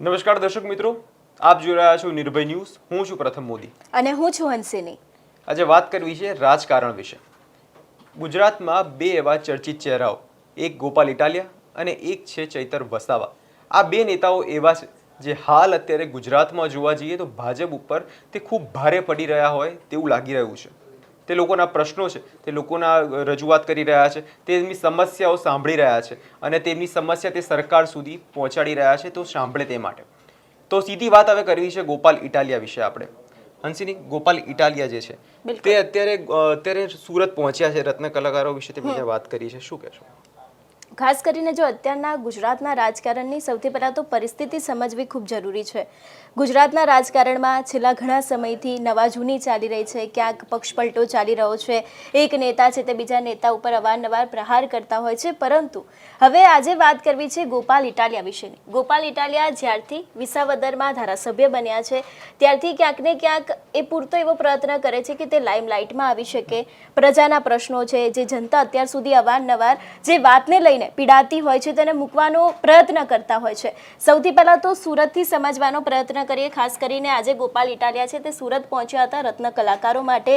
નમસ્કાર દર્શક મિત્રો આપ જોઈ રહ્યા છો નિર્ભય ન્યૂઝ. હું છું પ્રથમ મોદી. અને હું છું હંસિની. આજે વાત કરવી છે રાજકારણ વિશે. ગુજરાતમાં બે એવા ચર્ચિત ચહેરાઓ એક ગોપાલ ઇટાલિયા અને એક છે ચૈતર વસાવા. આ બે નેતાઓ એવા છે જે હાલ અત્યારે ગુજરાતમાં જોવા જઈએ તો ભાજપ ઉપર તે ખૂબ ભારે પડી રહ્યા હોય તેવું લાગી રહ્યું છે. તે લોકોના પ્રશ્નો છે તે લોકોના રજૂઆત કરી રહ્યા છે તેમની સમસ્યાઓ સાંભળી રહ્યા છે અને તેમની સમસ્યા તે સરકાર સુધી પહોંચાડી રહ્યા છે તો સાંભળે તે માટે. તો સીધી વાત હવે કરવી છે ગોપાલ ઇટાલિયા વિશે આપણે. હંસિની ગોપાલ ઇટાલિયા જે છે તે અત્યારે અત્યારે સુરત પહોંચ્યા છે રત્ન કલાકારો વિશે તે બીજા વાત કરી છે. શું કહેશો? ખાસ કરીને જો અત્યારના ગુજરાતના રાજકારણની સૌથી પહેલાં તો પરિસ્થિતિ સમજવી ખૂબ જરૂરી છે. ગુજરાતના રાજકારણમાં છેલ્લા ઘણા સમયથી નવા જૂની ચાલી રહી છે, ક્યાંક પક્ષપલટો ચાલી રહ્યો છે, એક નેતા છે તે બીજા નેતા ઉપર અવારનવાર પ્રહાર કરતા હોય છે, પરંતુ હવે આજે વાત કરવી છે ગોપાલ ઇટાલિયા વિશેની. ગોપાલ ઇટાલિયા જ્યારથી વિસાવદરમાં ધારાસભ્ય બન્યા છે, ત્યારથી ક્યાંક ને ક્યાંક એ પૂરતો એવો પ્રયત્ન કરે છે કે તે લાઇમલાઇટમાં આવી શકે. પ્રજાના પ્રશ્નો છે, જે જનતા અત્યાર સુધી અવારનવાર જે વાતને લઈને પીડાતી હોય છે તેને મૂકવાનો પ્રયત્ન કરતા હોય છે. સૌથી પહેલાં તો સુરતથી સમજવાનો પ્રયત્ન કરીએ. ખાસ કરીને આજે ગોપાલ ઇટાલિયા છે તે સુરત પહોંચ્યા હતા રત્ન કલાકારો માટે.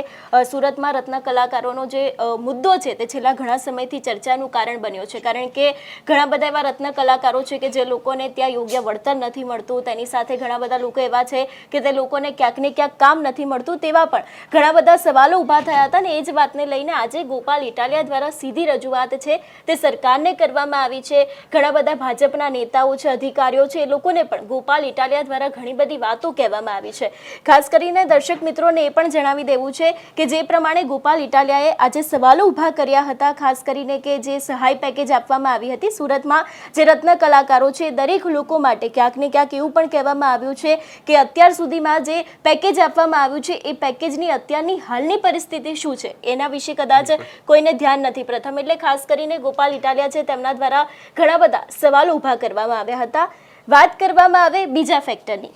સુરતમાં રત્ન કલાકારોનો જે મુદ્દો છે તે છેલ્લા ઘણા સમયથી ચર્ચાનું કારણ બન્યો છે. કારણ કે ઘણા બધા એવા રત્ન કલાકારો છે કે જે લોકોને ત્યાં યોગ્ય વળતર નથી મળતું. તેની સાથે ઘણા બધા લોકો એવા છે કે તે લોકોને ક્યાંક ને ક્યાંક કામ નથી મળતું તેવા પણ ઘણા બધા સવાલો ઊભા થયા હતા ને એ જ વાતને લઈને આજે ગોપાલ ઇટાલિયા દ્વારા સીધી રજૂઆત છે તે સરકારને કરવામાં આવી છે. ઘણા બધા ભાજપના નેતાઓ છે અધિકારીઓ છે એ લોકોને પણ ગોપાલ ઇટાલિયા દ્વારા ઘણી બધી વાતો કહેવામાં આવી છે. ખાસ કરીને દર્શક મિત્રોને એ પણ જણાવી દેવું છે કે જે પ્રમાણે ગોપાલ ઇટાલિયાએ આજે સવાલો ઊભા કર્યા હતા ખાસ કરીને કે જે સહાય પેકેજ આપવામાં આવી હતી સુરતમાં જે રત્ન કલાકારો છે દરેક લોકો માટે ક્યાંક ને ક્યાંક એવું પણ કહેવામાં આવ્યું છે કે અત્યાર સુધીમાં જે પેકેજ આપવામાં આવ્યું છે એ પેકેજની અત્યારની હાલની પરિસ્થિતિ શું છે? એના વિશે કદાચ કોઈને ધ્યાન નથી. પ્રથમ એટલે ખાસ કરીને ગોપાલ ઇટાલિયા છે તેમના દ્વારા ઘણા બધા સવાલો ઊભા કરવામાં આવ્યા હતા. વાત કરવામાં આવે બીજા ફેક્ટરની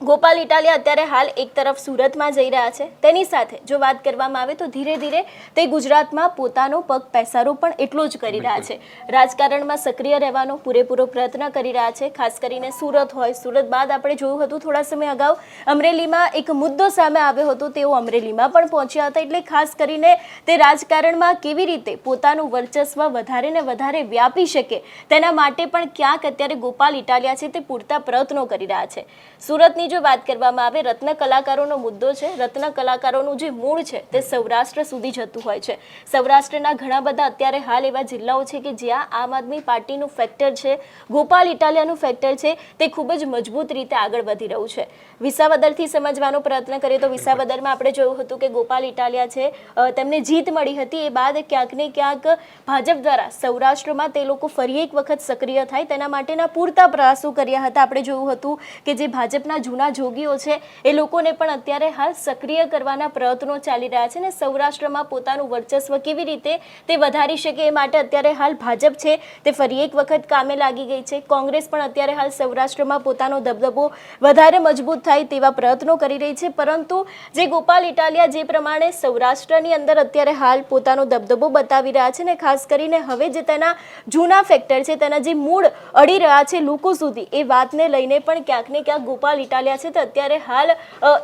ગોપાલ ઇટાલિયા અત્યારે હાલ એક તરફ સુરતમાં જઈ રહ્યા છે. તેની સાથે જો વાત કરવામાં આવે તો ધીરે ધીરે તે ગુજરાતમાં પોતાનો પગ પેસારો પણ એટલો જ કરી રહ્યા છે. રાજકારણમાં સક્રિય રહેવાનો પૂરેપૂરો પ્રયત્ન કરી રહ્યા છે. ખાસ કરીને સુરત હોય સુરત બાદ આપણે જોયું હતું થોડા સમય અગાઉ અમરેલીમાં એક મુદ્દો સામે આવ્યો હતો. તેઓ અમરેલીમાં પણ પહોંચ્યા હતા એટલે ખાસ કરીને તે રાજકારણમાં કેવી રીતે પોતાનું વર્ચસ્વ વધારે ને વધારે વ્યાપી શકે તેના માટે પણ ક્યાંક અત્યારે ગોપાલ ઇટાલિયા છે તે પૂરતા પ્રયત્નો કરી રહ્યા છે. સુરતની જો વાત કરવામાં આવે, રત્ન કલાકારોનો મુદ્દો છે. રત્ન કલાકારોનું જે મૂળ છે, તે સૌરાષ્ટ્ર સુધી જતું હોય છે. સૌરાષ્ટ્રના ઘણા બધા અત્યારે હાલ એવા જિલ્લાઓ છે કે જ્યાં આમ આદમી પાર્ટીનું ફેક્ટર છે, ગોપાલ ઇટાલિયાનું ફેક્ટર છે, તે ખૂબ જ મજબૂત રીતે આગળ વધી રહ્યું છે. વિસાવદરથી સમજવાનો પ્રયત્ન કરીએ તો વિસાવદરમાં આપણે જોયું હતું કે ગોપાલ ઇટાલિયા છે તેમને જીત મળી હતી. એ બાદ ક્યાંક ને ક્યાંક ભાજપ દ્વારા સૌરાષ્ટ્રમાં તે લોકો ફરી એક વખત સક્રિય થાય. તેના માટેના પૂરતા પ્રયાસો કર્યા હતા. આપણે જોયું હતું કે જે ભાજપના જૂના જોગીઓ છે. એ લોકોને પણ અત્યારે હાલ સક્રિય કરવાના પ્રયત્નો ચાલી રહ્યા છે ને સૌરાષ્ટ્રમાં પોતાનું વર્ચસ્વ કેવી રીતે તે વધારી શકે એ માટે અત્યારે હાલ ભાજપ છે. તે ફરી એક વખત કામે લાગી ગઈ છે. કોંગ્રેસ પણ અત્યારે હાલ સૌરાષ્ટ્રમાં પોતાનો દબદબો વધારે મજબૂત થાય તેવા પ્રયત્નો કરી રહી છે. પરંતુ જે ગોપાલ ઇટાલિયા જે પ્રમાણે સૌરાષ્ટ્રની અંદર અત્યારે હાલ પોતાનો દબદબો બતાવી રહ્યા છે ને ખાસ કરીને હવે જે તેના જૂના ફેક્ટર છે, તેના જે મૂળ અડી રહ્યા છે લોકો સુધી, એ વાતને લઈને પણ ક્યાંક ને ક્યાંક ગોપાલ ઇટાલિયા છે તો અત્યારે હાલ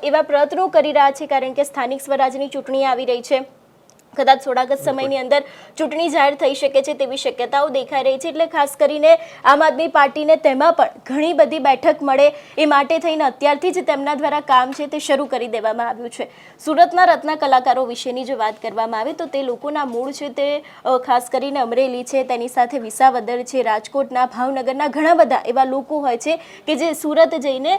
એવા પ્રયત્નો કરી રહ્યા છે કારણ કે સ્થાનિક સ્વરાજની ચૂંટણી આવી રહી છે. કદાચ થોડાક જ સમયની અંદર ચૂંટણી જાહેર થઈ શકે છે તેવી શક્યતાઓ દેખાઈ રહી છે. એટલે ખાસ કરીને આમ આદમી પાર્ટીને તેમાં પણ ઘણી બધી બેઠક મળે એ માટે થઈને અત્યારથી જ તેમના દ્વારા કામ છે તે શરૂ કરી દેવામાં આવ્યું છે. સુરતના રત્ન કલાકારો વિશેની જો વાત કરવામાં આવે તો તે લોકોના મૂળ છે તે ખાસ કરીને અમરેલી છે તેની સાથે વિસાવદર છે રાજકોટના ભાવનગરના ઘણા બધા એવા લોકો હોય છે કે જે સુરત જઈને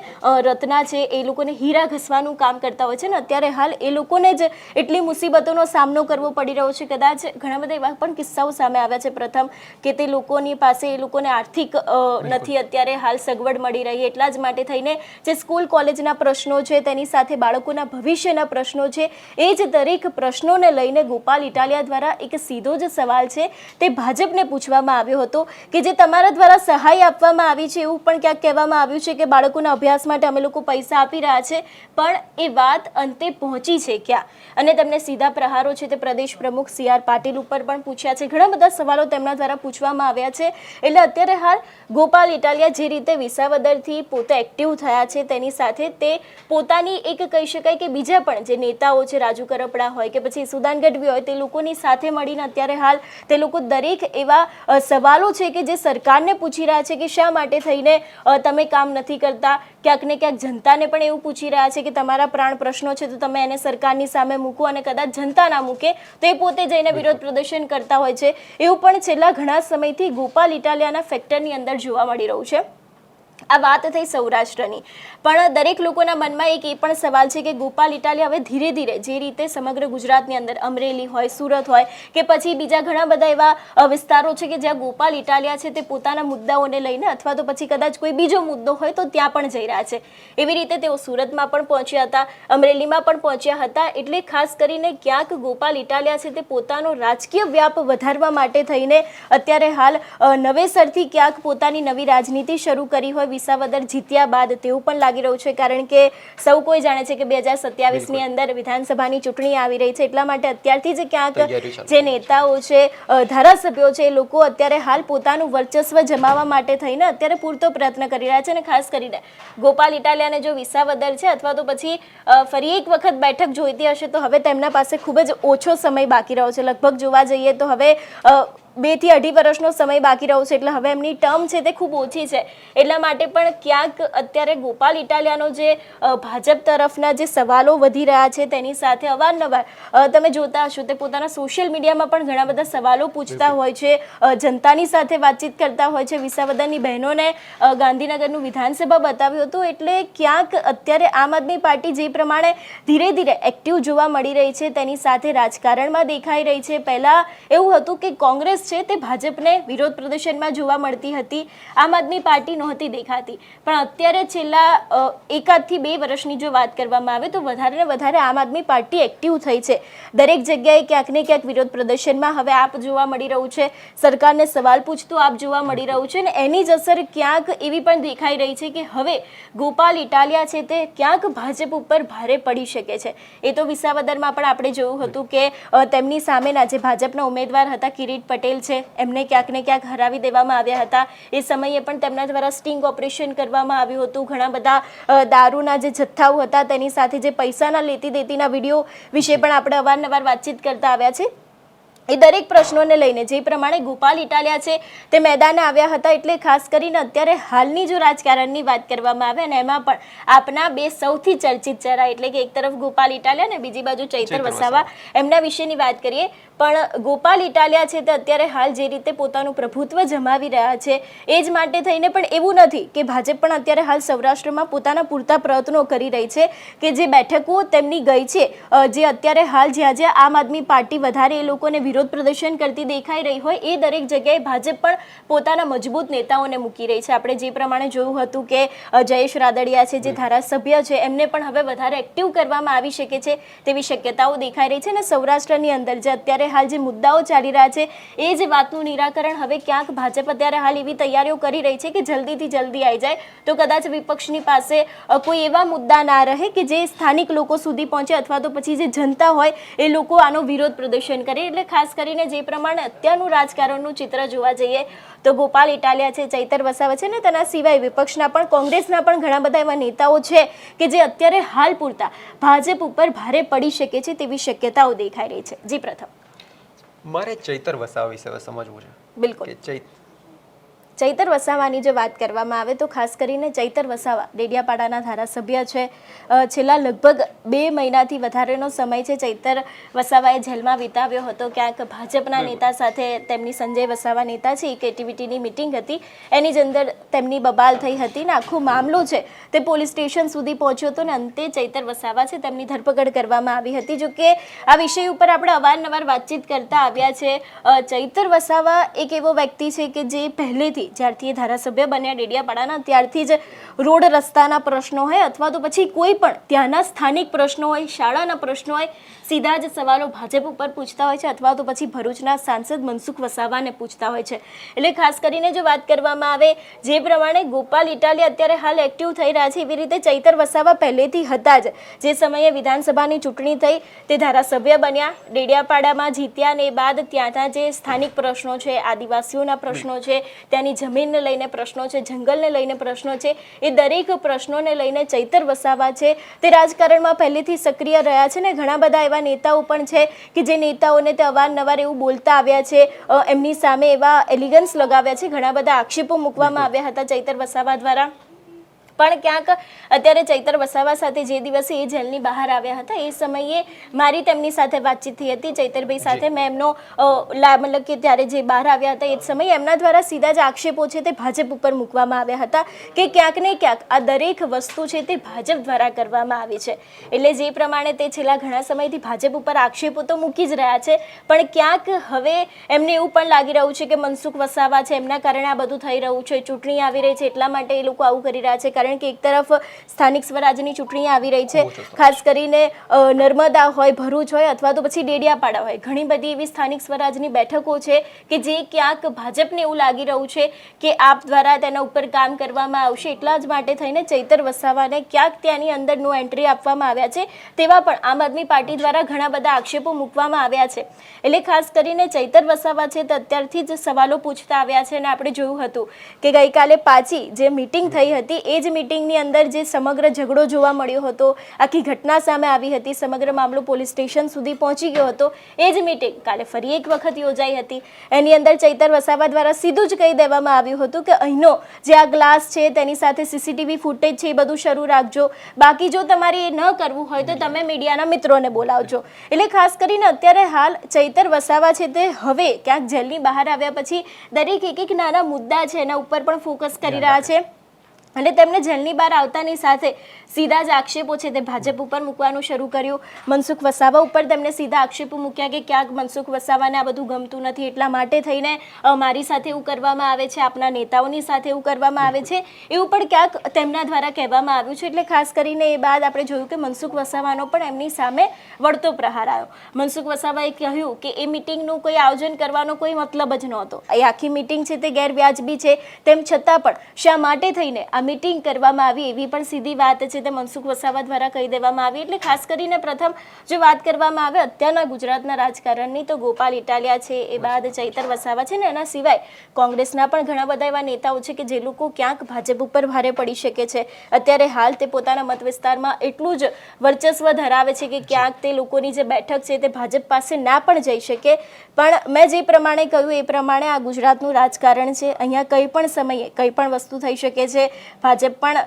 રત્ના છે એ લોકોને હીરા ઘસવાનું કામ કરતા હોય છે. ને અત્યારે હાલ એ લોકોને જ એટલી મુસીબતોનો સામનો કરવો પડી રહ્યો છે. કદાચ ઘણા બધા એવા પણ કિસ્સાઓ સામે આવ્યા છે. પ્રથમ કે તે લોકોની પાસે એ લોકોને આર્થિક નથી. અત્યારે હાલ સગવડ મળી રહી એટલા જ માટે થઈને જે સ્કૂલ કોલેજના પ્રશ્નો છે તેની સાથે બાળકોના ભવિષ્યના પ્રશ્નો છે એ જ દરેક પ્રશ્નોને લઈને ગોપાલ ઇટાલિયા દ્વારા એક સીધો જ સવાલ છે. તે ભાજપને પૂછવામાં આવ્યો હતો કે જે તમારા દ્વારા સહાય આપવામાં આવી છે એવું પણ ક્યાંક કહેવામાં આવ્યું છે કે બાળકોના અભ્યાસ માટે અમે લોકો પૈસા આપી રહ્યા છે પણ એ વાત અંતે પહોંચી છે ક્યાં? અને તમને સીધા પ્રહારો છે તે પ્રદેશ પ્રમુખ સી આર પાટીલ ઉપર પણ પૂછ્યા છે. ઘણા બધા સવાલો તેમના દ્વારા પૂછવામાં આવ્યા છે. એટલે અત્યારે હાલ ગોપાલ ઇટાલિયા જે રીતે વિસાવદરથી પોતે એક્ટિવ થયા છે તેની સાથે તે પોતાની એક કહી શકાય કે બીજા પણ જે નેતાઓ છે, રાજુ કરપડા હોય કે પછી સુદાન ગઢવી હોય તે લોકોની સાથે મળીને અત્યારે હાલ તે લોકો દરેક એવા સવાલો છે કે જે સરકારને પૂછી રહ્યા છે કે શા માટે થઈને તમે કામ નથી કરતા? ક્યાંક ને ક્યાંક જનતાને પણ એવું પૂછી રહ્યા છે કે તમારા પ્રાણ પ્રશ્નો છે તો તમે એને સરકારની સામે મૂકો અને કદાચ જનતા ના મૂકે. તો એ પોતે જઈને વિરોધ પ્રદર્શન કરતા હોય છે. એવું પણ છેલ્લા ઘણા સમયથી ગોપાલ ઇટાલિયાના ફેક્ટરની અંદર જોવા મળી રહ્યું છે. આ વાત થઈ સૌરાષ્ટ્રની. પણ દરેક લોકોના મનમાં એક એ પણ સવાલ છે કે ગોપાલ ઇટાલિયા હવે ધીરે ધીરે જે રીતે સમગ્ર ગુજરાતની અંદર અમરેલી હોય, સુરત હોય કે પછી બીજા ઘણા બધા એવા વિસ્તારો છે કે જ્યાં ગોપાલ ઇટાલિયા છે તે પોતાના મુદ્દાઓને લઈને અથવા તો પછી કદાચ કોઈ બીજો મુદ્દો હોય તો ત્યાં પણ જઈ રહ્યા છે. એવી રીતે તેઓ સુરતમાં પણ પહોંચ્યા હતા, અમરેલીમાં પણ પહોંચ્યા હતા, એટલે ખાસ કરીને ક્યાંક ગોપાલ ઇટાલિયા છે તે પોતાનો રાજકીય વ્યાપ વધારવા માટે થઈને અત્યારે હાલ નવેસરથી ક્યાંક પોતાની નવી રાજનીતિ શરૂ કરી હોય વિસાવદર જીત્યા બાદ તેવું પણ લાગી રહ્યું છે કારણ કે સૌ કોઈ જાણે છે કે બે હજાર સત્યાવીસની અંદર વિધાનસભાની ચૂંટણી આવી રહી છે એટલા માટે અત્યારથી જ ક્યાંક જે નેતાઓ છે ધારાસભ્યો છે એ લોકો અત્યારે હાલ પોતાનું વર્ચસ્વ જમાવવા માટે થઈને અત્યારે પૂરતો પ્રયત્ન કરી રહ્યા છે અને ખાસ કરીને ગોપાલ ઇટાલિયાને જો વિસાવદર છે અથવા તો પછી ફરી એક વખત બેઠક જોઈતી હશે તો હવે તેમના પાસે ખૂબ જ ઓછો સમય બાકી રહ્યો છે. લગભગ જોવા જઈએ તો હવે બેથી અઢી વર્ષનો સમય બાકી રહ્યો છે એટલે હવે એમની ટર્મ છે તે ખૂબ ઓછી છે. એટલા માટે પણ ક્યાંક અત્યારે ગોપાલ ઇટાલિયાનો જે ભાજપ તરફના જે સવાલો વધી રહ્યા છે તેની સાથે અવારનવાર તમે જોતા હશો તે પોતાના સોશિયલ મીડિયામાં પણ ઘણા બધા સવાલો પૂછતા હોય છે જનતાની સાથે વાતચીત કરતા હોય છે. વિસાવદરની બહેનોને ગાંધીનગરનું વિધાનસભા બતાવ્યું હતું એટલે ક્યાંક અત્યારે આમ આદમી પાર્ટી જે પ્રમાણે ધીરે ધીરે એક્ટિવ જોવા મળી રહી છે તેની સાથે રાજકારણમાં દેખાઈ રહી છે. પહેલાં એવું હતું કે કોંગ્રેસ છે તે ભાજપને વિરોધ પ્રદર્શનમાં જોવા મળતી હતી. આમ આદમી પાર્ટી નહોતી દેખાતી. પણ અત્યારે છેલ્લા એકાદથી બે વર્ષની જો વાત કરવામાં આવે તો વધારે ને વધારે આમ આદમી પાર્ટી એક્ટિવ થઈ છે. દરેક જગ્યાએ ક્યાંક ને ક્યાંક વિરોધ પ્રદર્શનમાં હવે આપ જોવા મળી રહ્યું છે. સરકારને સવાલ પૂછતું આપ જોવા મળી રહ્યું છે અને એની જ અસર ક્યાંક એવી પણ દેખાઈ રહી છે કે હવે ગોપાલ ઇટાલિયા છે તે ક્યાંક ભાજપ ઉપર ભારે પડી શકે છે. એ તો વિસાવદરમાં પણ આપણે જોયું હતું કે તેમની સામેના જે ભાજપના ઉમેદવાર હતા કિરીટ પટેલ છે. એમને ક્યાંક ને ક્યાંક હરાવી દેવામાં આવ્યા હતા. એ સમયે પણ તેમના દ્વારા સ્ટિંગ ઓપરેશન કરવામાં આવ્યું હતું. ઘણા બધા દારૂના જે જથ્થાઓ હતા તેની સાથે જે પૈસાના લેતી દેતીના વીડિયો વિશે પણ આપણે અવારનવાર વાતચીત કરતા આવ્યા છે. એ દરેક પ્રશ્નોને લઈને જે પ્રમાણે ગોપાલ ઇટાલિયા છે તે મેદાને આવ્યા હતા એટલે ખાસ કરીને અત્યારે હાલની જો રાજકારણની વાત કરવામાં આવે અને એમાં પણ આપના બે સૌથી ચર્ચિત ચહેરા એટલે કે એક તરફ ગોપાલ ઇટાલિયા અને બીજી બાજુ ચૈતર વસાવા. એમના વિશેની વાત કરીએ પણ ગોપાલ ઇટાલિયા છે તે અત્યારે હાલ જે રીતે પોતાનું પ્રભુત્વ જમાવી રહ્યા છે એ જ માટે થઈને પણ એવું નથી કે ભાજપ પણ અત્યારે હાલ સૌરાષ્ટ્રમાં પોતાના પૂરતા પ્રયત્નો કરી રહી છે કે જે બેઠકો તેમની ગઈ છે જે અત્યારે હાલ જ્યાં જ્યાં આમ આદમી પાર્ટી વધારે એ લોકોને વિરોધ પ્રદર્શન કરતી દેખાઈ રહી હોય એ દરેક જગ્યાએ ભાજપ પણ પોતાના મજબૂત નેતાઓને મૂકી રહી છે. આપણે જે પ્રમાણે જોયું હતું કે જયેશ રાદડિયા છે જે ધારાસભ્ય છે એમને પણ હવે વધારે એક્ટિવ કરવામાં આવી શકે છે તેવી શક્યતાઓ દેખાઈ રહી છે અને સૌરાષ્ટ્રની અંદર જે અત્યારે હાલ જે મુદ્દાઓ ચાલી રહ્યા છે, એ જ વાતનું નિરાકરણ હવે ક્યાંક ભાજપ અત્યારે હાલ એવી તૈયારીઓ કરી રહી છે કે જલ્દીથી જલ્દી આવી જાય. તો કદાચ વિપક્ષની પાસે કોઈ એવા મુદ્દા ના રહે કે જે સ્થાનિક લોકો સુધી પહોંચે અથવા તો પછી જે જનતા હોય, એ લોકો આનો વિરોધ પ્રદર્શન કરે. એટલે ખાસ કરીને જે પ્રમાણે અત્યારનું રાજકારણનું ચિત્ર જોવા જઈએ, તો ગોપાલ ઇટાલિયા છે, ચૈતર વસાવા છે ને તેના સિવાય વિપક્ષના પણ, કોંગ્રેસના પણ ઘણા બધા એવા નેતાઓ છે કે જે અત્યારે હાલ પૂરતા ભાજપ ઉપર ભારે પડી શકે છે તેવી શક્યતાઓ દેખાઈ રહી છે. જી પ્રથમ. મારે ચૈતર વસાવા વિશે સમજવું છે બિલકુલ. ચૈત ચૈતર વસાવાની જો વાત કરવામાં આવે તો ખાસ કરીને ચૈતર વસાવા ડેડિયાપાડાના ધારાસભ્ય છે. છેલ્લા લગભગ બે મહિનાથી વધારેનો સમય છે ચૈતર વસાવાએ જેલમાં વિતાવ્યો હતો. ક્યાંક ભાજપના નેતા સાથે તેમની સંજય વસાવા નેતા છે. એક એક્ટિવિટીની મિટિંગ હતી. એની જ અંદર તેમની બબાલ થઈ હતી ને આખો મામલો છે તે પોલીસ સ્ટેશન સુધી પહોંચ્યો હતો ને અંતે ચૈતર વસાવા છે તેમની ધરપકડ કરવામાં આવી હતી. જો કે આ વિષય ઉપર આપણે અવારનવાર વાતચીત કરતા આવ્યા છે. ચૈતર વસાવા એક એવો વ્યક્તિ છે કે જે પહેલેથી પહેલેથી જ્યારથી એ ધારાસભ્ય બન્યા ડેડિયાપાડાના ત્યારથી જ રોડ રસ્તાના પ્રશ્નો હોય અથવા તો પછી કોઈ પણ ત્યાંના સ્થાનિક પ્રશ્નો હોય શાળાના પ્રશ્નો હોય સીધા જ સવાલો ભાજપ ઉપર પૂછતા હોય છે અથવા તો પછી ભરૂચના સાંસદ મનસુખ વસાવાને પૂછતા હોય છે. એટલે ખાસ કરીને જો વાત કરવામાં આવે જે પ્રમાણે ગોપાલ ઇટાલી અત્યારે હાલ એક્ટિવ થઈ રહ્યા છે એવી રીતે ચૈતર વસાવા પહેલેથી હતા જ. જે સમયે વિધાનસભાની ચૂંટણી થઈ તે ધારાસભ્ય બન્યા ડેડિયાપાડામાં જીત્યા ને બાદ ત્યાંના જે સ્થાનિક પ્રશ્નો છે આદિવાસીઓના પ્રશ્નો છે ત્યાંની જમીનને લઈને પ્રશ્નો છે જંગલને લઈને પ્રશ્નો છે એ દરેક પ્રશ્નોને લઈને ચૈતર વસાવા છે. તે રાજકારણમાં પહેલેથી સક્રિય રહ્યા છે ને ઘણા બધા એવા નેતાઓ પણ છે કે જે નેતાઓને તે અવારનવાર એવું બોલતા આવ્યા છે એમની સામે એવા એલિગન્સ લગાવ્યા છે. ઘણા બધા આક્ષેપો મૂકવામાં આવ્યા હતા ચૈતર વસાવા દ્વારા. પણ ક્યાંક અત્યારે ચૈતર વસાવા સાથે જે દિવસે એ જેલની બહાર આવ્યા હતા એ સમયે મારી તેમની સાથે વાતચીત થઈ હતી. ચૈતરભાઈ સાથે મેં એમનો મતલબ કે ત્યારે જે બહાર આવ્યા હતા એ જ સમયે એમના દ્વારા સીધા જ આક્ષેપો છે તે ભાજપ ઉપર મૂકવામાં આવ્યા હતા કે ક્યાંક ને ક્યાંક આ દરેક વસ્તુ છે તે ભાજપ દ્વારા કરવામાં આવી છે. એટલે જે પ્રમાણે તે છેલ્લા ઘણા સમયથી ભાજપ ઉપર આક્ષેપો તો મૂકી જ રહ્યા છે પણ ક્યાંક હવે એમને એવું પણ લાગી રહ્યું છે કે મનસુખ વસાવા છે એમના કારણે આ બધું થઈ રહ્યું છે ચૂંટણી આવી રહી છે એટલા માટે એ લોકો આવું કરી રહ્યા છે કારણ કે એક તરફ સ્થાનિક સ્વરાજ્યની ચૂંટણી આવી રહી છે ખાસ કરીને નર્મદા હોય ભરૂચ હોય અથવા તો પછી ડેડિયાપાડા હોય. ઘણી બધી એવી સ્થાનિક સ્વરાજની બેઠકો છે કે જે ક્યાંક ભાજપને એવું લાગી રહ્યું છે કે આપ દ્વારા તેના ઉપર કામ કરવામાં આવશે એટલા જ માટે થઈને ચૈતર વસાવાને ક્યાંક ત્યાંની અંદર નો એન્ટ્રી આપવામાં આવ્યા છે તેવા પણ આમ આદમી પાર્ટી દ્વારા ઘણા બધા આક્ષેપો મૂકવામાં આવ્યા છે. એટલે ખાસ કરીને ચૈતર વસાવા છે તે અત્યારથી જ સવાલો પૂછતા આવ્યા છે અને આપણે જોયું હતું કે ગઈકાલે પાછી જે મીટિંગ થઈ હતી એ જ મીટિંગની અંદર જે સમગ્ર ઝઘડો જોવા મળ્યો હતો આખી ઘટના સામે આવી હતી સમગ્ર મામલો પોલીસ સ્ટેશન સુધી પહોંચી ગયો હતો એ જ મીટિંગ કાલે ફરી એક વખત યોજાઈ હતી. એની અંદર ચૈતર વસાવા દ્વારા સીધું જ કહી દેવામાં આવ્યું હતું કે અહીંનો જે આ ગ્લાસ છે તેની સાથે સીસીટીવી ફૂટેજ છે એ બધું શરૂ રાખજો. બાકી જો તમારે એ ન કરવું હોય તો તમે મીડિયાના મિત્રોને બોલાવજો. એટલે ખાસ કરીને અત્યારે હાલ ચૈતર વસાવા છે તે હવે ક્યાંક જેલની બહાર આવ્યા પછી દરેક એક એક નાના મુદ્દા છે એના ઉપર પણ ફોકસ કરી રહ્યા છે. અને તેમને જેલની બહાર આવતાની સાથે સીધા જ આક્ષેપો છે તે ભાજપ ઉપર મૂકવાનું શરૂ કર્યું. મનસુખ વસાવા ઉપર તેમને સીધા આક્ષેપો મૂક્યા કે ક્યાંક મનસુખ વસાવાને આ બધું ગમતું નથી. એટલા માટે થઈને મારી સાથે એવું કરવામાં આવે છે, આપના નેતાઓની સાથે એવું કરવામાં આવે છે. એવું પણ ક્યાંક તેમના દ્વારા કહેવામાં આવ્યું છે. એટલે ખાસ કરીને એ બાદ આપણે જોયું કે મનસુખ વસાવાનો પણ એમની સામે વળતો પ્રહાર આવ્યો. મનસુખ વસાવાએ કહ્યું કે એ મિટિંગનું કોઈ આયોજન કરવાનો કોઈ મતલબ જ નહોતો. એ આખી મિટિંગ છે તે ગેરવ્યાજબી છે. તેમ છતાં પણ શા માટે થઈને આ મિટિંગ કરવામાં આવી, એવી પણ સીધી વાત છે તે મનસુખ વસાવા દ્વારા કહી દેવામાં આવી. એટલે ખાસ કરીને પ્રથમ જો વાત કરવામાં આવે, અત્યારના ગુજરાતના રાજકારણની, તો ગોપાલ ઇટાલિયા છે, એ બાદ ચૈતર વસાવા છે ને એના સિવાય કોંગ્રેસના પણ ઘણા બધા એવા નેતાઓ છે કે જે લોકો ક્યાંક ભાજપ ઉપર ભારે પડી શકે છે. અત્યારે હાલ તે પોતાના મત વિસ્તારમાં એટલું જ વર્ચસ્વ ધરાવે છે કે ક્યાંક તે લોકોની જે બેઠક છે તે ભાજપ પાસે ના પણ જઈ શકે. પણ મેં જે પ્રમાણે કહ્યું, એ પ્રમાણે આ ગુજરાતનું રાજકારણ છે. અહીંયા કંઈ પણ સમયે કંઈ પણ વસ્તુ થઈ શકે છે. ભાજપ પણ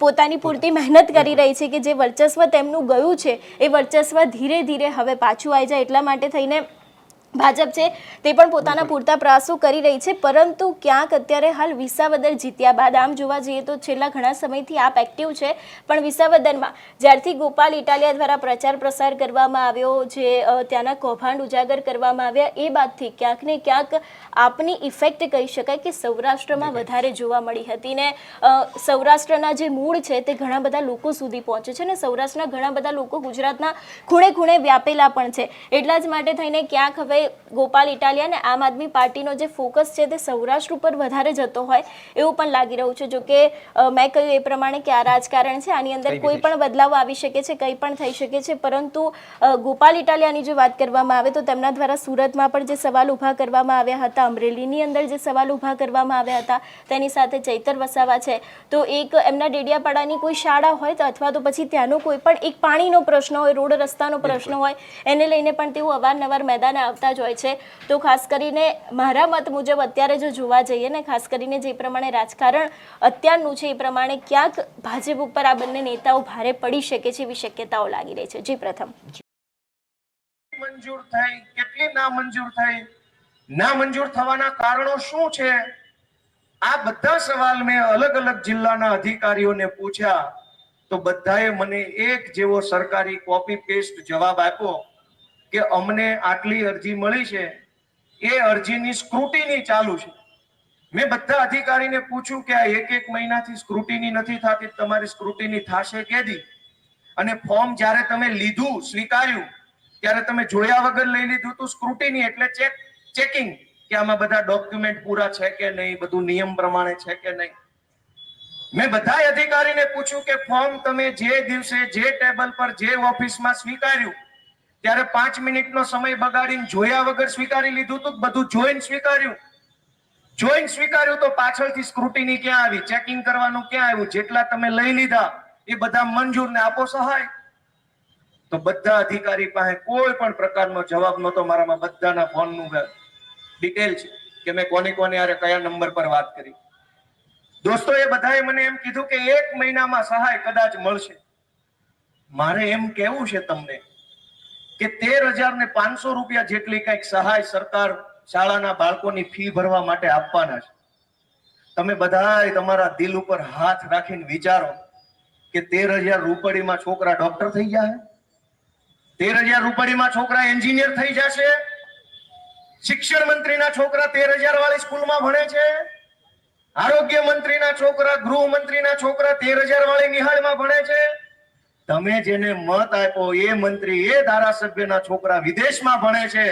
પોતાની પૂરતી મહેનત કરી રહી છે કે જે વર્ચસ્વ તેમનું ગયું છે એ વર્ચસ્વ ધીરે ધીરે હવે પાછું આવી જાય એટલા માટે થઈને ભાજપ છે તે પણ પોતાના પૂરતા પ્રયાસો કરી રહી છે પરંતુ ક્યાંક અત્યારે હાલ વિસાવદર જીત્યા. બાદ આમ જોવા જઈએ તો છેલ્લા ઘણા સમયથી આપ એક્ટિવ છે પણ વિસાવદરમાં જ્યારથી ગોપાલ ઇટાલિયા દ્વારા પ્રચાર પ્રસાર કરવામાં આવ્યો જે ત્યાંના કૌભાંડ ઉજાગર કરવામાં આવ્યા એ બાદથી ક્યાંક ને ક્યાંક આપની ઇફેક્ટ કહી શકાય કે સૌરાષ્ટ્રમાં વધારે જોવા મળી હતી ને સૌરાષ્ટ્રના જે મૂળ છે તે ઘણા બધા લોકો સુધી પહોંચે છે ને સૌરાષ્ટ્રના ઘણા બધા લોકો ગુજરાતના ખૂણે ખૂણે વ્યાપેલા પણ છે. એટલા જ માટે થઈને ક્યાંક હવે ગોપાલ ઇટાલિયા અને આમ આદમી પાર્ટીનો જે ફોકસ છે તે સૌરાષ્ટ્ર ઉપર વધારે જતો હોય એવું પણ લાગી રહ્યું છે. જોકે મેં કહ્યું એ પ્રમાણે કે આ રાજકારણ છે આની અંદર કોઈ પણ બદલાવ આવી શકે છે કંઈ પણ થઈ શકે છે. પરંતુ ગોપાલ ઇટાલિયાની જો વાત કરવામાં આવે તો તેમના દ્વારા સુરતમાં પણ જે સવાલ ઊભા કરવામાં આવ્યા હતા અમરેલીની અંદર જે સવાલ ઊભા કરવામાં આવ્યા હતા તેની સાથે ચૈતર વસાવા છે. તો એક એમના ડેડિયાપાડાની કોઈ શાળા હોય તો અથવા તો પછી ત્યાંનો કોઈ પણ એક પાણીનો પ્રશ્ન હોય રોડ રસ્તાનો પ્રશ્ન હોય એને લઈને પણ તેઓ અવારનવાર મેદાને આવતા જ હોય છે. તો ખાસ કરીને મારા મત મુજબ અત્યારે જો જોવા જઈએ ને, ખાસ કરીને જે પ્રમાણે રાજકારણ અત્યારનું છે, એ પ્રમાણે ક્યાંક ભાજપ ઉપર આ બંને નેતાઓ ભારે પડી શકે છે એવી શક્યતાઓ લાગી રહી છે. જી પ્રથમ. મંજૂર થઈ, કેટલી ના મંજૂર થઈ? ના મંજૂર થવાના કારણો શું છે? આ બધા સવાલ મેં અલગ અલગ જિલ્લાના અધિકારીઓને પૂછ્યા. તો બધાએ મને એક જેવો સરકારી કોપી પેસ્ટ જવાબ આપ્યો. કે અમને આટલી અરજી મળી છે, એ અરજીની સ્ક્રુટીની ચાલુ છે. મેં બધા અધિકારીને પૂછ્યું કે આ એક એક મહિનાથી સ્ક્રુટિની નથી થતી, તમારી સ્ક્રુટિની થશે કેદી? અને ફોર્મ જ્યારે તમે લીધું, સ્વીકાર્યું, ત્યારે તમે જોયા વગર લઈ લીધું તો સ્ક્રુટિની એટલે ચેક ચેકિંગ કે આમાં બધા ડોક્યુમેન્ટ પૂરા છે કે નહીં, બધું નિયમ પ્રમાણે છે કે નહીં. મેં બધા અધિકારીને પૂછ્યું કે ફોર્મ તમે જે દિવસે જે ટેબલ પર, જે ઓફિસમાં સ્વીકાર્યું ત્યારે પાંચ મિનિટનો સમય બગાડીને જોયા વગર સ્વીકારી લીધું તું બધું જોઈને સ્વીકાર્યું. જોઈને સ્વીકાર્યું તો પાછળથી સ્ક્રુટિની ક્યાં આવી? ચેકિંગ કરવાનું ક્યાં આવ્યું? જેટલા તમે લઈ લીધા, એ બધા મંજૂર ને આપો સહાય. તો બધા અધિકારી પાસે કોઈ પણ પ્રકારનો જવાબ નહોતો મારામાં. બધાના ફોનનું ડિટેલ છે કે મેં કોની કોની હારે કયા નંબર પર વાત કરી. દોસ્તો, એ બધાએ મને એમ કીધું કે એક મહિનામાં સહાય કદાચ મળશે. મારે એમ કેવું છે તમને કે તેર હજાર ને પાંચસો રૂપિયા જેટલી કંઈક સહાય સરકાર શાળાના બાળકોની ફી ભરવા માટે આપવાના છે. તમે બધા તમારા દિલ ઉપર હાથ રાખીને વિચારો કે તેર હજાર રૂપડીમાં છોકરા ડોક્ટર થઈ જાય તેર હજાર રૂપડીમાં છોકરા એન્જિનિયર થઈ જશે? શિક્ષણ મંત્રીના છોકરા તેર હજાર વાળી સ્કૂલમાં ભણે છે? આરોગ્ય મંત્રીના છોકરા, ગૃહ મંત્રીના છોકરા તેર હજાર વાળી નિહાળમાં ભણે છે? તમે જેને મત આપ્યો એ મંત્રી, એ ધારાસભ્યના છોકરા વિદેશમાં ભણે છે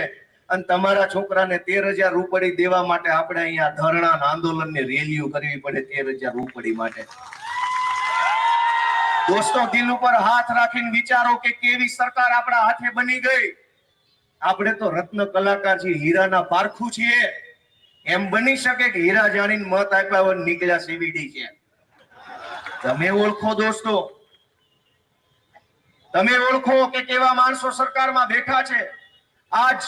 અને તમારા છોકરાને તેર હજાર રૂપડી દેવા માટે આપણે અહીંયા ધરણા આંદોલન ને રેલીઓ કરવી પડે તેર હજાર રૂપડી માટે. દોસ્તો, દિલ ઉપર હાથ રાખીને વિચારો કે કેવી સરકાર આપણા હાથે બની ગઈ. આપણે તો રત્ન કલાકાર છીએ હીરાના પારખું છીએ. એમ બની શકે કે હીરા જાણીને મત આપ્યા નીકળ્યા સીબીડી છે. તમે ઓળખો દોસ્તો. તમે ઓળખો કે કેવા માણસો સરકારમાં બેઠા છે? આજ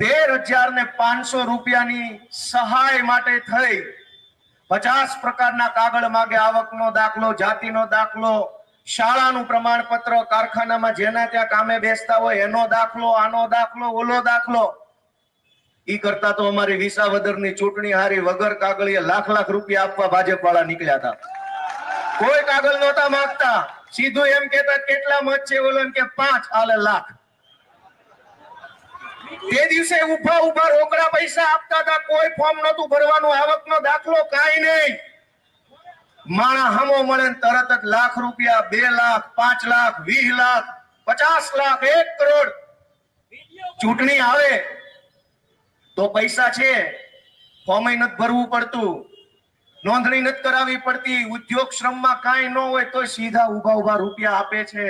તેર હજાર ને પાંચસો રૂપિયાની સહાય માટે થઈ. પચાસ પ્રકારના કાગળ માગે, આવકનો દાખલો, જાતિનો દાખલો, શાળાનું પ્રમાણપત્ર, કારખાનામાં જેના ત્યાં કામે બેસતા હોય, એનો દાખલો, આનો દાખલો, ઓલો દાખલો. ઈ કરતા તો અમારી વિસાવદરની ચૂંટણી હારી વગર કાગળીએ લાખ લાખ રૂપિયા આપવા ભાજપ વાળા નીકળ્યા હતા. કોઈ કાગળ નહોતા માંગતા. સીધું એમ કેતા કેટલા મત છે ઓલો કે પાંચ આલે લાખ. તે દિવસે ઊભા ઊભા રોકડા પૈસા આપતા હતા, કોઈ ફોર્મ નતું ભરવાનું, આવકનો દાખલો કાઈ નહીં. માણા હમો મળે ને તરત જ લાખ રૂપિયા, બે લાખ, પાંચ લાખ, વીસ લાખ, પચાસ લાખ, એક કરોડ. ચૂંટણી આવે તો પૈસા છે. ફોર્મ નથી ભરવું પડતું. નોંધણી નથી કરાવવી પડતી. ઉદ્યોગ શ્રમમાં કાંઈ ન હોય તો સીધા ઊભા ઊભા રૂપિયા આપે છે.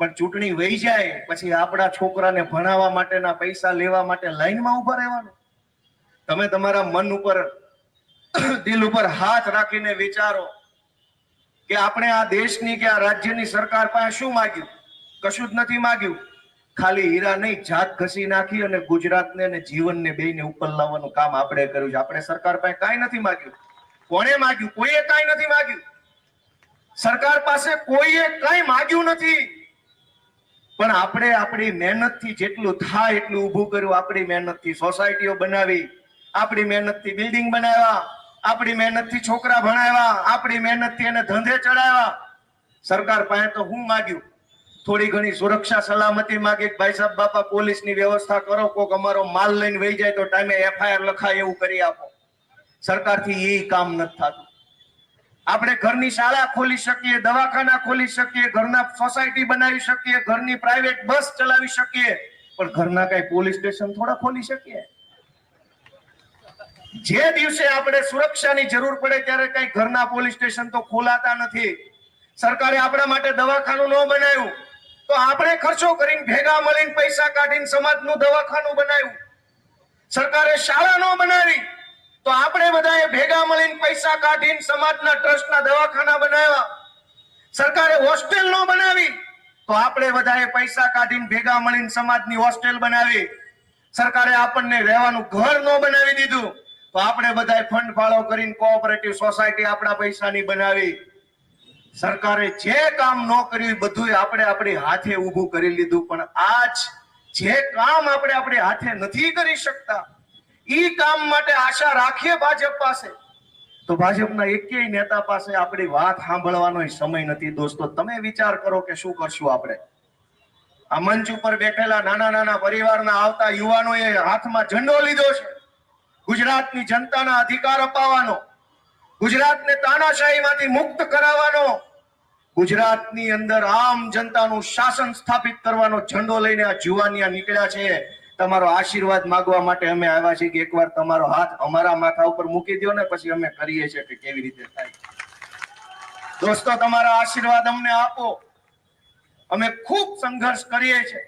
પણ ચૂંટણી વહી જાય, પછી આપણા છોકરાને ભણાવવા માટેના પૈસા લેવા માટે લાઈનમાં ઊભા રહેવાનું. તમે તમારા મન ઉપર, દિલ ઉપર હાથ રાખીને વિચારો કે આપણે આ દેશની કે આ રાજ્યની સરકાર પાસે શું માગ્યું? કશું જ નથી માગ્યું. ખાલી હીરા નહીં, જાત ઘસી નાખી અને ગુજરાતને અને જીવનને બેને ઉપર લાવવાનું કામ આપણે કર્યું છે. આપણે સરકાર પાસે કાંઈ નથી માગ્યું. કોણે માગ્યું? કોઈએ કાંઈ નથી માગ્યું. સરકાર પાસે કોઈએ કાંઈ માગ્યું નથી. પણ આપણે આપણી મહેનતથી જેટલું થાય એટલું ઊભું કર્યું. આપણી મહેનતથી સોસાયટીઓ બનાવી, આપણી મહેનતથી બિલ્ડિંગ બનાવ્યા, આપણી મહેનતથી છોકરા ભણાવ્યા, આપણી મહેનતથી એને ધંધે ચડાવ્યા. સરકાર પાસે તો હું માગ્યું? થોડી ઘણી સુરક્ષા સલામતી માગી. ભાઈ સાહેબ, બાપા, પોલીસની વ્યવસ્થા કરો. કોક અમારો માલ લઈને વહી જાય તો ટાઈમે એફઆઈઆર લખાય, એવું કરી આપો. સરકારથી એ કામ નથી થતું. આપણે ઘરની શાળા ખોલી શકીએ, દવાખાના ખોલી શકીએ, ઘરના સોસાયટી બનાવી શકીએ, ઘરની પ્રાઇવેટ બસ ચલાવી શકીએ, પણ ઘરના કઈ પોલીસ સ્ટેશન થોડા ખોલી શકીએ? જે દિવસે આપણે સુરક્ષાની જરૂર પડે ત્યારે કઈ ઘરના પોલીસ સ્ટેશન તો ખોલાતા નથી. સરકારે આપણા માટે દવાખાનું ન બનાવ્યું. તો આપણે ખર્ચો કરીને ભેગા મળીને પૈસા કાઢીને સમાજનું દવાખાનું બનાવ્યું. સરકારે શાળા ન બનાવી. તો આપણે બધાએ ભેગા મળીને પૈસા કાઢીને સમાજના ટ્રસ્ટના દવાખાના બનાવ્યા. સરકારે હોસ્ટેલ નો બનાવી. તો આપણે બધાએ પૈસા કાઢીને ભેગા મળીને સમાજની હોસ્ટેલ બનાવી. સરકારે આપણને રહેવાનું ઘર નો બનાવી દીધું. તો આપણે બધાએ ફંડ ફાળો કરીને કોઓપરેટિવ સોસાયટી આપણા પૈસાની બનાવી. સરકારે જે કામ ન કર્યું બધું આપણે આપણી હાથે ઊભું કરી લીધું. પણ આજ જે કામ આપણે આપણે હાથે નથી કરી શકતા ઈ કામ માટે આશા રાખીએ ભાજપ પાસે. તો ભાજપના એકેય નેતા પાસે આપણી વાત સાંભળવાનો સમય નથી. દોસ્તો, તમે વિચાર કરો કે શું કરશું આપણે? આ મંચ ઉપર બેઠેલા નાના નાના પરિવારના આવતા યુવાનોએ હાથમાં ઝંડો લીધો છે. ગુજરાતની જનતાના અધિકાર અપાવવાનો, ગુજરાતને તાનાશાહીમાંથી મુક્ત કરાવવાનો, ગુજરાતની અંદર આમ જનતાનું શાસન સ્થાપિત કરવાનો ઝંડો લઈને આ જુવાનિયા નીકળ્યા છે. તમારો આશીર્વાદ માંગવા માટે અમે આવ્યા છીએ કે એકવાર તમારો હાથ અમારા માથા ઉપર મૂકી દો ને પછી અમે કરીએ છીએ કે કેવી રીતે થાય. દોસ્તો, તમારા આશીર્વાદ અમને આપો. અમે ખૂબ સંઘર્ષ કરીએ છીએ.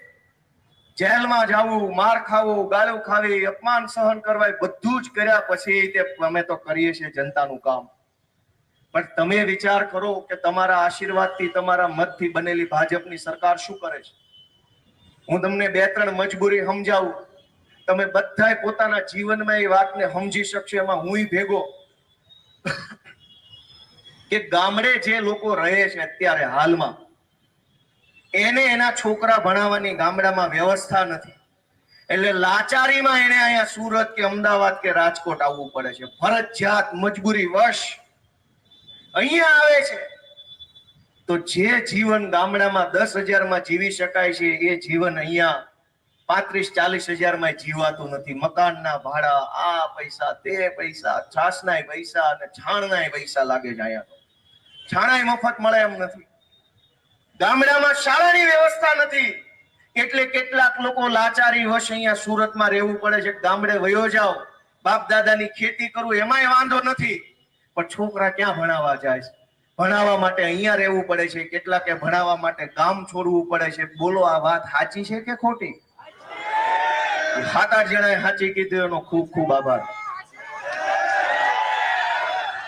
જેલમાં જવું, માર ખાવું, ગાળું ખાવી, અપમાન સહન કરવા બધું જ કર્યા પછી તે અમે તો કરીએ છીએ જનતાનું કામ. પણ તમે વિચાર કરો કે તમારા આશીર્વાદથી, તમારા મતથી બનેલી ભાજપની સરકાર શું કરે છે? હું તમને બે ત્રણ મજબૂરી સમજાવું. તમે બધાય પોતાના જીવનમાં એ વાતને સમજી શકશો, એમાં હું ભેગો. કે ગામડે જે લોકો રહે છે અત્યારે હાલમાં, એને એના છોકરા ભણાવવાની ગામડામાં વ્યવસ્થા નથી. એટલે લાચારીમાં એને અહીંયા સુરત કે અમદાવાદ કે રાજકોટ આવવું પડે છે. ફરજિયાત મજબૂરી વશ. અહીંયા આવે છે. તો જે જીવન ગામડામાં દસ હજારમાં જીવી શકાય છે, એ જીવન અહીંયા પાંત્રીસ ચાલીસ હજારમાં જીવાતું નથી. મકાનના ભાડા, આ પૈસા, તે પૈસા છાસનાય પૈસા અને છાણનાય પૈસા લાગે છે અહીંયા છાણા મફત મળે એમ નથી. ગામડામાં શાળાની વ્યવસ્થા નથી. એટલે કેટલાક લોકો લાચારી વશ અહીંયા સુરતમાં રહેવું પડે છે. ગામડે વયો જાઓ. બાપ દાદાની ખેતી કરવું એમાંય વાંધો નથી. પણ છોકરા ક્યાં ભણાવવા જાય છે? ભણાવવા માટે અહીંયા રહેવું પડે છે, કેટલાકે ભણાવવા માટે ગામ છોડવું પડે છે. બોલો, આ વાત સાચી છે કે ખોટી? સાત આઠ જણાએ સાચી કીધું, એનો ખૂબ ખૂબ આભાર.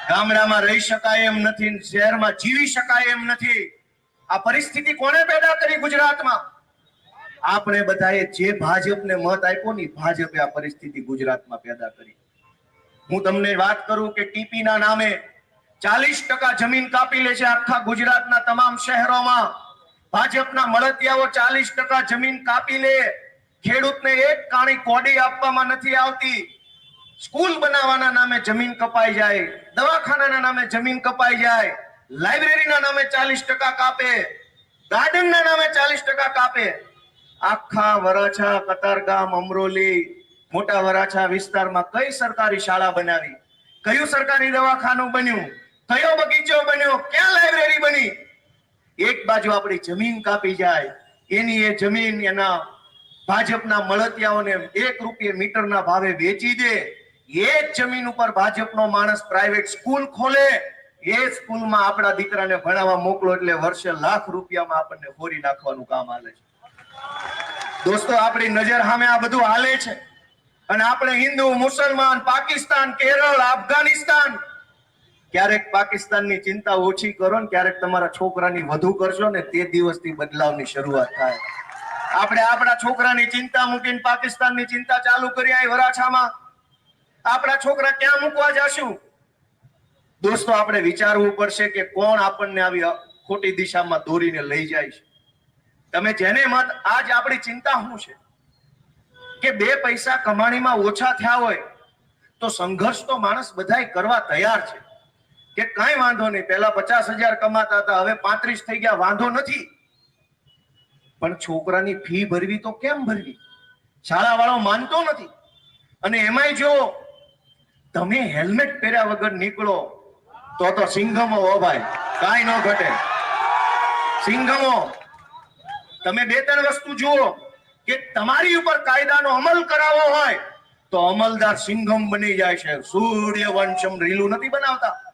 ગામડામાં રહી શકાય એમ નથી, શહેરમાં જીવી શકાય એમ નથી. આ પરિસ્થિતિ કોને પેદા કરી ગુજરાતમાં? આપણે બધાએ જે ભાજપને મત આપ્યો ને ભાજપે આ પરિસ્થિતિ ગુજરાતમાં પેદા કરી. હું તમને વાત કરું કે ટીપીના નામે ચાલીસ ટકા જમીન કાપી લે છે આખા ગુજરાતના તમામ શહેરોમાં. ભાજપના મળતિયાઓ ચાલીસ ટકા જમીન કાપી લે. ખેડૂતને એક કાણી કોડી આપવામાં નથી આવતી. સ્કૂલ બનાવવાના નામે જમીન કપાઈ જાય, દવાખાનાના નામે જમીન કપાઈ જાય, લાઇબ્રેરીના નામે ચાલીસ ટકા કાપે, ગાર્ડનના નામે ચાલીસ ટકા કાપે. આખા વરાછા કતારગામ અમરોલી, મોટા વરાછા વિસ્તારમાં કઈ સરકારી શાળા બનાવી? કયું સરકારી દવાખાનું બન્યું? કયો બગીચો બન્યો. ક્યાં લાઇબ્રેરી બની? એક બાજુ આપણી જમીન કાપી જાય. એની એ જમીન એના ભાજપના મળતિયાઓને એક રૂપિયે મીટરના ભાવે વેચી દે. એ જ જમીન ઉપર ભાજપનો માણસ પ્રાઇવેટ સ્કૂલ ખોલે. એ સ્કૂલમાં આપણા દીકરાને ભણાવવા મોકલો એટલે વર્ષે લાખ રૂપિયામાં આપણને હોરી નાખવાનું કામ હાલે છે. દોસ્તો, આપણી નજર સામે આ બધું હાલે છે. અને આપણે હિન્દુ, મુસલમાન, પાકિસ્તાન, કેરળ અફઘાનિસ્તાન ક્યારેક પાકિસ્તાનની ચિંતા ઓછી કરો ને ક્યારેક તમારા છોકરાની વધુ કરશો ને તે દિવસથી બદલાવની શરૂઆત થાય. આપણે આપણા છોકરાની ચિંતા મૂકીને પાકિસ્તાનની ચિંતા ચાલુ કરી અહીં વરાછામાં. આપણા છોકરા ક્યાં મૂકવા જશું? દોસ્તો, આપણે વિચારવું પડશે કે કોણ આપણને આવી ખોટી દિશામાં દોરીને લઈ જાય છે. તમે જેને મત, આજ આપણી ચિંતા શું છે? કે બે પૈસા કમાણીમાં ઓછા થયા હોય તો સંઘર્ષ તો માણસ બધાય કરવા તૈયાર છે. કે કઈ વાંધો નહીં. પેલા પચાસ હજાર કમાતા હતા, હવે પાંત્રીસ થઈ ગયા, વાંધો નથી. પણ છોકરાની ફી ભરવી તો કેમ ભરવી? શાળા વાળો માનતો નથી. અને એમાંય જો તમે હેલ્મેટ પહેર્યા વગર નીકળો, તો તો સિંઘમો હો ભાઈ. કાંઈ ન ઘટે. સિંઘમો. તમે બે ત્રણ વસ્તુ જુઓ કે તમારી ઉપર કાયદાનો અમલ કરાવવો હોય, તો અમલદાર સિંઘમ બની જાય છે. સૂર્યવંશમ રીલું નથી બનાવતા.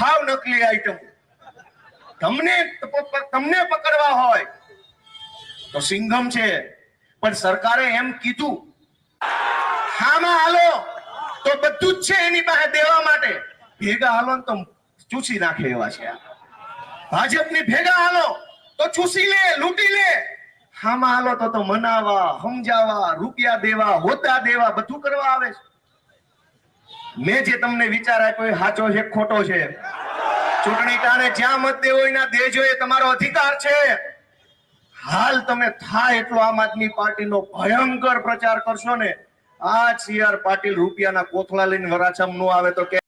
હાવ નકલી આઈટમ તમને તમને પકડવા હોય તો સિંઘમ છે. પણ સરકારે એમ કીધું, હામાં હાલો, તો બધું જ છે એની પાસે દેવા માટે. ભેગા હાલો તો ચૂસી નાખે એવા છે. ભાજપની ભેગા હાલો તો ચૂસી લે, લૂંટી લે. હામાં હાલો તો તો મનાવા, સમજાવા, રૂપિયા દેવા હોતા દેવા બધું કરવા આવે છે. મેં જે તમને વિચાર આપ્યો એ સાચો છે ખોટો છે? ચૂંટણી ટાણે જ્યાં મત દેવો એના દેજો એ તમારો અધિકાર છે. હાલ તમે થાય એટલો આમ આદમી પાર્ટીનો ભયંકર પ્રચાર કરશો ને આ સી આર પાટીલ રૂપિયાના કોથળા લઈને વરાછમ નો આવે તો કે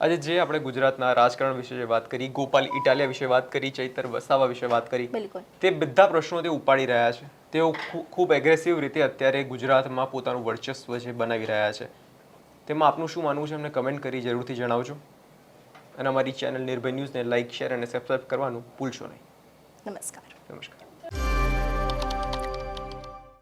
આજે જે આપણે ગુજરાતના રાજકારણ વિશે જે વાત કરી ગોપાલ ઇટાલિયા વિશે વાત કરી ચૈતર વસાવા વિશે વાત કરી તે બધા પ્રશ્નો તે ઉપાડી રહ્યા છે. તેઓ ખૂબ એગ્રેસિવ રીતે અત્યારે ગુજરાતમાં પોતાનું વર્ચસ્વ છે બનાવી રહ્યા છે. તેમાં આપનું શું માનવું છે? અમને કમેન્ટ કરી જરૂરથી જણાવજો. અને અમારી ચેનલ નિર્ભય ન્યૂઝને લાઇક શેર અને સબસ્ક્રાઈબ કરવાનું ભૂલશો નહીં. નમસ્કાર. નમસ્કાર.